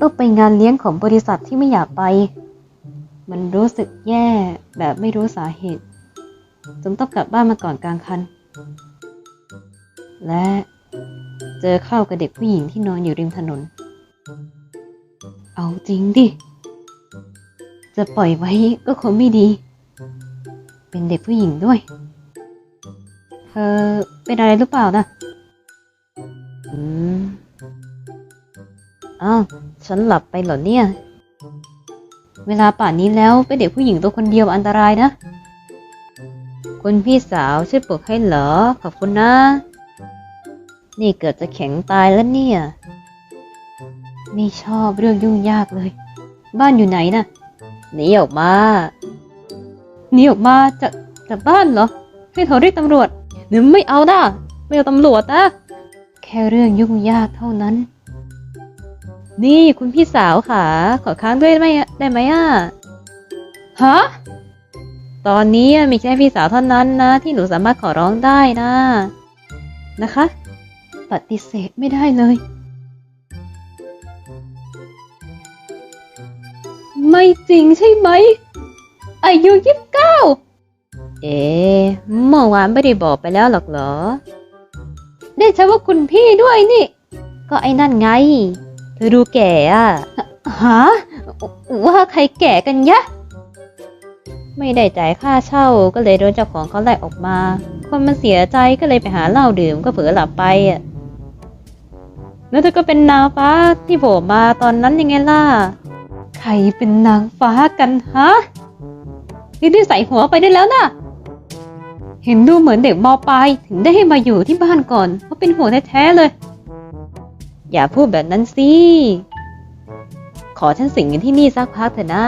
ต้องไปงานเลี้ยงของบริษัทที่ไม่อยากไป มันรู้สึกแย่แบบไม่รู้สาเหตุจนต้องกลับบ้านมาก่อนกลางคัน และเจอเข้ากับเด็กผู้หญิงที่นอนอยู่ริมถนน เอาจริงดิ จะปล่อยไว้ก็คงไม่ดี เป็นเด็กผู้หญิงด้วย เธอเป็นอะไรหรือเปล่านะ อ้าวฉันหลับไปเหรอเนี่ย เวลาป่านนี้แล้วเป็นเด็กผู้หญิงตัวคนเดียวอันตรายนะ คุณพี่สาวช่วยปลุกให้เหรอ ขอบคุณนะ นี่เกิดจะแข็งตายแล้วเนี่ย ไม่ชอบเรื่องยุ่งยากเลย บ้านอยู่ไหนน่ะหนีออกมาหนีออกมาจากจากบ้านเหรอให้โทรเรียกตำรวจหรือไม่เอานะไม่เอาตำรวจนะ แค่เรื่องยุ่งยากเท่านั้น นี่คุณพี่สาวค่ะ ขอค้างด้วยได้ไหมได้ไหมอะฮะตอนนี้มีแค่พี่สาวเท่านั้นนะ ที่หนูสามารถขอร้องได้นะ นะคะ ปฏิเสธไม่ได้เลย ไม่จริงใช่ไหม อายุยี่สิบเก้าเอ๊ะเมื่อวานไม่ได้บอกไปแล้วหรอกเหรอ ได้ใช่ว่าคุณพี่ด้วยนี่ ก็ไอ้นั่นไงเธอ ดูแก่อะฮะว่าใครแก่กันยะ ไม่ได้จ่ายค่าเช่าก็เลยโดนเจ้าของเขาไล่ออกมา คนมันเสียใจก็เลยไปหาเหล้าดื่มก็เผลอหลับไปอะแล้วเธอก็เป็นนางฟ้าที่โผล่มาตอนนั้นยังไงล่ะ ใครเป็นนางฟ้ากันฮะรีบๆใส่หัวไปได้แล้วนะเห็นดูเหมือนเด็กมปลายถึงได้ให้มาอยู่ที่บ้านก่อนเพราะเป็นห่วงแท้ๆเลย อย่าพูดแบบนั้นสิ ขอฉันสิงอยู่ที่นี่สักพักเถอะนะ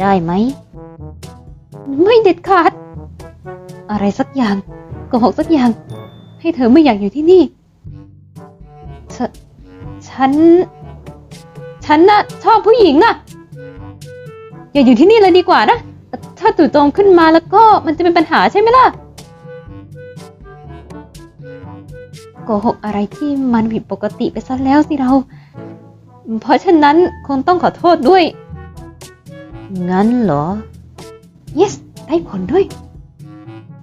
ได้ไหม ไม่เด็ดขาด อะไรสักอย่างโกหกสักอย่าง ให้เธอไม่อยากอยู่ที่นี่ ฉฉัน ฉันน่ะชอบผู้หญิงน่ะ อย่าอยู่ที่นี่เลยดีกว่านะ ถ้าจู่โจมขึ้นมาแล้วก็มันจะเป็นปัญหาใช่ไหมล่ะ โกหกอะไรที่มันผิดปกติไปซะแล้วสิเรา เพราะฉะนั้นคงต้องขอโทษด้วย งั้นเหรอ yes ได้ผลด้วย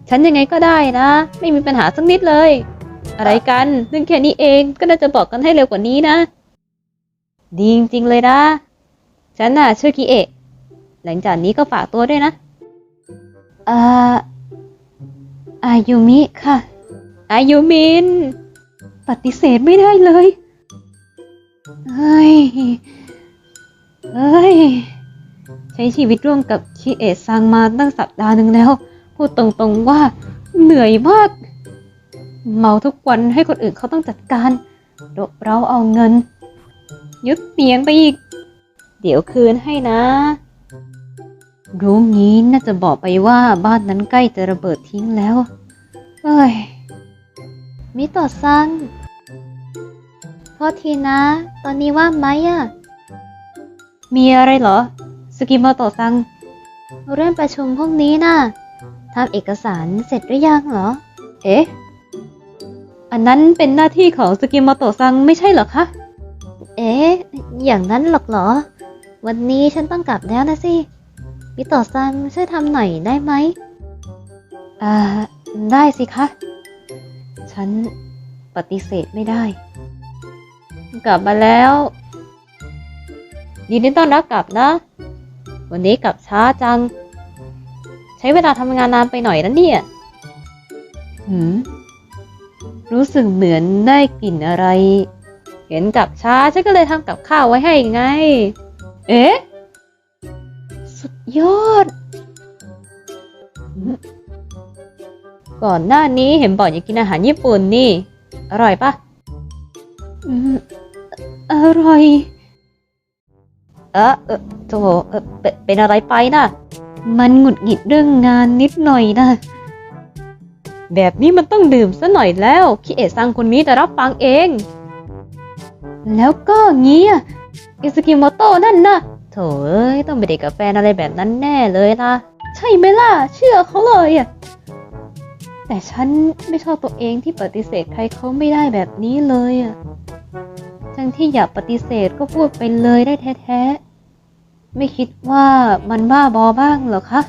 ฉันยังไงก็ได้นะ ไม่มีปัญหาสักนิดเลย อะไรกันเรื่องแค่นี้เองก็น่าจะบอกกันให้เร็วกว่านี้นะ ดีจริงๆเลยนะ ฉันน่ะชื่อกิเอะ หลังจากนี้ก็ฝากตัวด้วยนะอ่าอายุมิค่ะ อายุมิน ปฏิเสธไม่ได้เลยเฮ้ยเฮ้ย ใช้ชีวิตร่วมกับคิเอะซังมาตั้งสัปดาห์หนึ่งแล้ว พูดตรงๆว่าเหนื่อยมาก เมาทุกวันให้คนอื่นเขาต้องจัดการรบเราเอาเงินยึดเตียงไปอีก เดี๋ยวคืนให้นะ รู้งี้น่าจะบอกไปว่าบ้านนั้นใกล้จะระเบิดทิ้งแล้ว เอ้ย มิโตะซังโทษทีนะ ตอนนี้ว่างไหมอะมีอะไรเหรอสกิโมโตะซัง เรื่องประชุมพวกนี้น่ะทำเอกสารเสร็จหรือยังเหรอ เอ๊ะ อันนั้นเป็นหน้าที่ของสกิโมโตะซังไม่ใช่เหรอคะ เอ๊ะ อย่างนั้นหรอกเหรอ วันนี้ฉันต้องกลับแล้วนะสิมิโตะซังช่วยทำหน่อยได้ไหมอ่า ได้สิคะ ฉันปฏิเสธไม่ได้ กลับมาแล้วยินดีต้อนรับกลับนะ วันนี้กลับช้าจัง ใช้เวลาทำงานนานไปหน่อยนะเนี่ย หืม รู้สึกเหมือนได้กลิ่นอะไร เห็นกลับช้าฉันก็เลยทำกับข้าวไว้ให้ไง เอ๊ะ สุดยอด ก่อนหน้านี้เห็นบอกอยากกินอาหารญี่ปุ่นนี่ อร่อยปะอืมอร่อย เออเออโถเออเป็นเป็นอะไรไปนะมันหงุดหงิดเรื่องงานนิดหน่อยนะ แบบนี้มันต้องดื่มซะหน่อยแล้วคิเอะซังคนนี้จะรับฟังเอง แล้วก็งี้อะอิสกิโมโตะนั่นนะโถเอ้ยต้องไปเด็กกับแฟนอะไรแบบนั้นแน่เลยนะใช่ไหมล่ะ เชื่อเขาเลยอะ แต่ฉันไม่ชอบตัวเองที่ปฏิเสธใครเขาไม่ได้แบบนี้เลยอะทั้งที่อยากปฏิเสธก็พูดไปเลยได้แท้ๆ ไม่คิดว่ามันบ้าบอบ้างเหรอคะ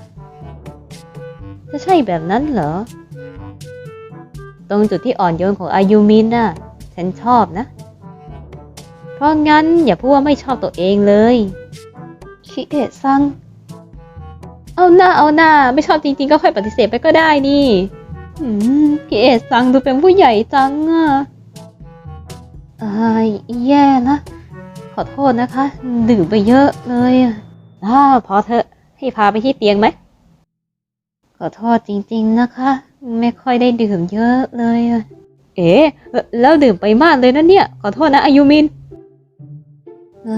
จะใช่แบบนั้นเหรอ ตรงจุดที่อ่อนโยนของอายุมินน่ะ ฉันชอบนะ เพราะงั้นอย่าพูดว่าไม่ชอบตัวเองเลยคิเอะซัง เอาหน้าเอาหน้า ไม่ชอบจริงๆ ก็ค่อยปฏิเสธไปก็ได้นี่ อืมคิเอะซังดูเป็นผู้ใหญ่จังอะอายแย่ละขอโทษนะคะ ดื่มไปเยอะเลยอะอ่าพอเถอะให้พาไปที่เตียงไหม ขอโทษจริงๆนะคะ ไม่ค่อยได้ดื่มเยอะเลยอะเอ๋แล้วดื่มไปมากเลยนะเนี่ย ขอโทษนะอายุมินอ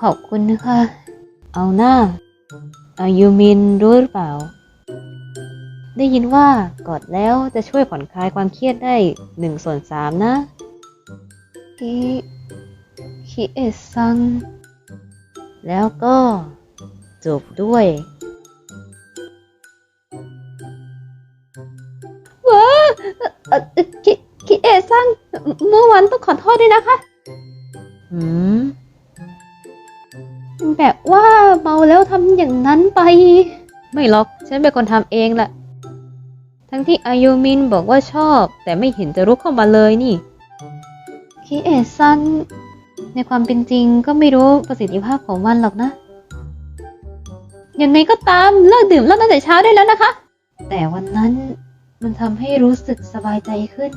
ขอบคุณนะคะ เอาหน้าอายุมินรู้หรือเปล่า ได้ยินว่ากอดแล้วจะช่วยผ่อนคลายความเครียดได้หนึ่งส่วนสามนะคิคิเอะซัง แล้วก็จบด้วย ว้าเอ่อเอ่อคิคิเอะซัง เมื่อวันต้องขอโทษด้วยนะคะ หืม แบบว่าเมาแล้วทำอย่างนั้นไป ไม่หรอก ฉันเป็นคนทำเองแหละ ทั้งที่อายุมินบอกว่าชอบ แต่ไม่เห็นจะรุกเข้ามาเลยนี่ คิเอะซังในความเป็นจริงก็ไม่รู้ประสิทธิภาพของมันหรอกนะ ยังไงก็ตามเลิกดื่มเหล้าตั้งแต่เช้าได้แล้วนะคะ แต่วันนั้นมันทำให้รู้สึกสบายใจขึ้น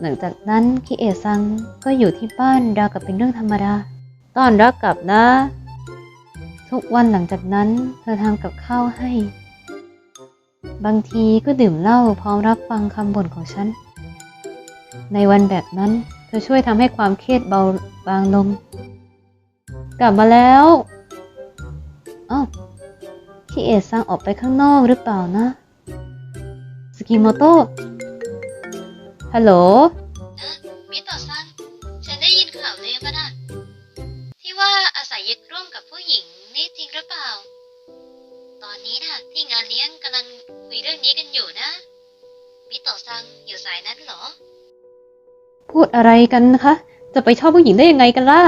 หลังจากนั้นคิเอะซังก็อยู่ที่บ้านราวกับเป็นเรื่องธรรมดาตอนรับกลับนะ ทุกวันหลังจากนั้นเธอทำกับข้าวให้ บางทีก็ดื่มเหล้าพร้อมรับฟังคำบ่นของฉัน ในวันแบบนั้น เธอช่วยทำให้ความเครียดเบาบางลง กลับมาแล้วอ้าวคิเอะซังออกไปข้างนอกหรือเปล่านะ สกิโมโตะฮัลโหลมิโตะซังฉันได้ยินข่าวลือมานะที่ว่าอาศัยยึดร่วมกับผู้หญิงนี่จริงหรือเปล่า อนนี้นะที่งานเลี้ยงกำลังคุยเรื่องนี้กันอยู่นะมิโตะซังอยู่สายนั้นเหรอ พูดอะไรกันนะคะ จะไปชอบผู้หญิงได้ยังไงกันล่ะ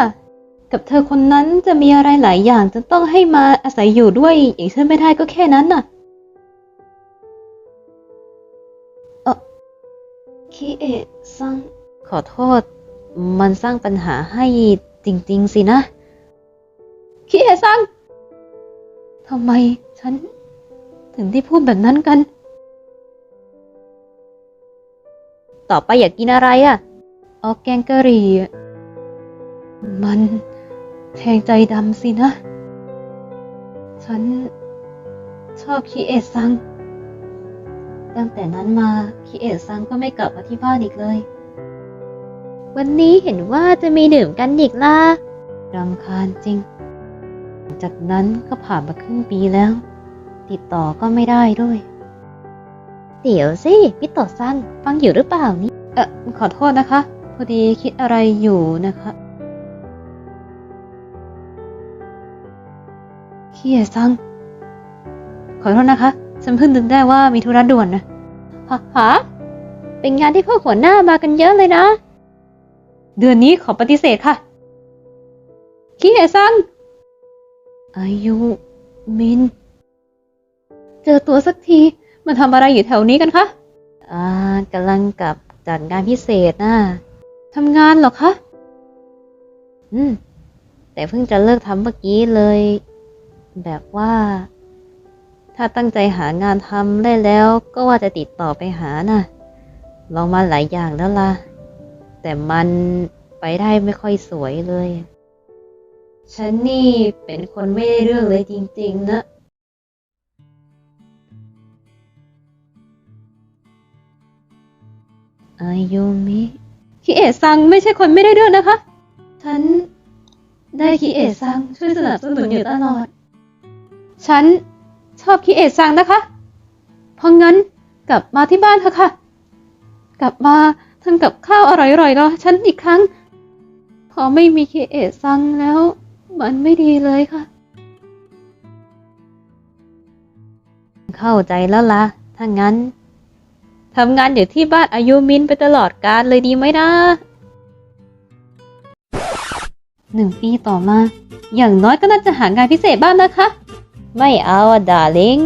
กับเธอคนนั้นจะมีอะไรหลายอย่างจนต้องให้มาอาศัยอยู่ด้วย อย่างเช่นไม่ได้ก็แค่นั้นน่ะเออคิเอะซังขอโทษ มันสร้างปัญหาให้จริง ๆ สินะคิเอะซัง ทำไมฉันถึงได้พูดแบบนั้นกัน ต่อไปอยากกินอะไรอะออกแกงกะหรี่ มันแทงใจดำสินะ ฉันชอบคิเอะซัง ตั้งแต่นั้นมาคิเอะซังก็ไม่กลับมาที่บ้านอีกเลย วันนี้เห็นว่าจะมีดื่มกันอีกล่ะรำคาญจริง จากนั้นก็ผ่านมาครึ่งปีแล้ว ติดต่อก็ไม่ได้ด้วย เดี๋ยวสิพี่ต่อซังฟังอยู่หรือเปล่านี่เออขอโทษนะคะ พอดีคิดอะไรอยู่นะคะ เคียซัง ขอโทษนะคะ ฉันเพิ่งนึกได้ว่ามีธุระด่วนนะฮะฮะเป็นงานที่พวกหัวหน้ามากันเยอะเลยนะ เดือนนี้ขอปฏิเสธค่ะ คิเอซัง อายุมิน เจอตัวสักที มาทำอะไรอยู่แถวนี้กันคะ อ่ากำลังกลับจัดงานพิเศษน่ะทำงานเหรอคะ อืม แต่เพิ่งจะเลิกทำเมื่อกี้เลย แบบว่า ถ้าตั้งใจหางานทำได้แล้ว ก็ว่าจะติดต่อไปหาน่ะ ลองมาหลายอย่างแล้วล่ะ แต่มันไปได้ไม่ค่อยสวยเลย ฉันนี่เป็นคนไม่ได้เรื่องเลยจริงๆนะ อายุมิคิเอะซังไม่ใช่คนไม่ได้เรื่องนะคะ ฉันได้คิเอะซังช่วยสนับสนุนอยู่ตลอด ฉันชอบคิเอะซังนะคะ เพราะงั้นกลับมาที่บ้านเถอะค่ะ กลับมาทำกับข้าวอร่อยๆรอฉันอีกครั้ง พอไม่มีคิเอะซังแล้ว มันไม่ดีเลยค่ะ เข้าใจแล้วล่ะ ถ้างั้นทำงานอยู่ที่บ้านอายุมินไปตลอดกาลเลยดีไหมนะ หนึ่งปีต่อมา อย่างน้อยก็น่าจะหางานพิเศษบ้างนะคะ ไม่เอาอะดาลิง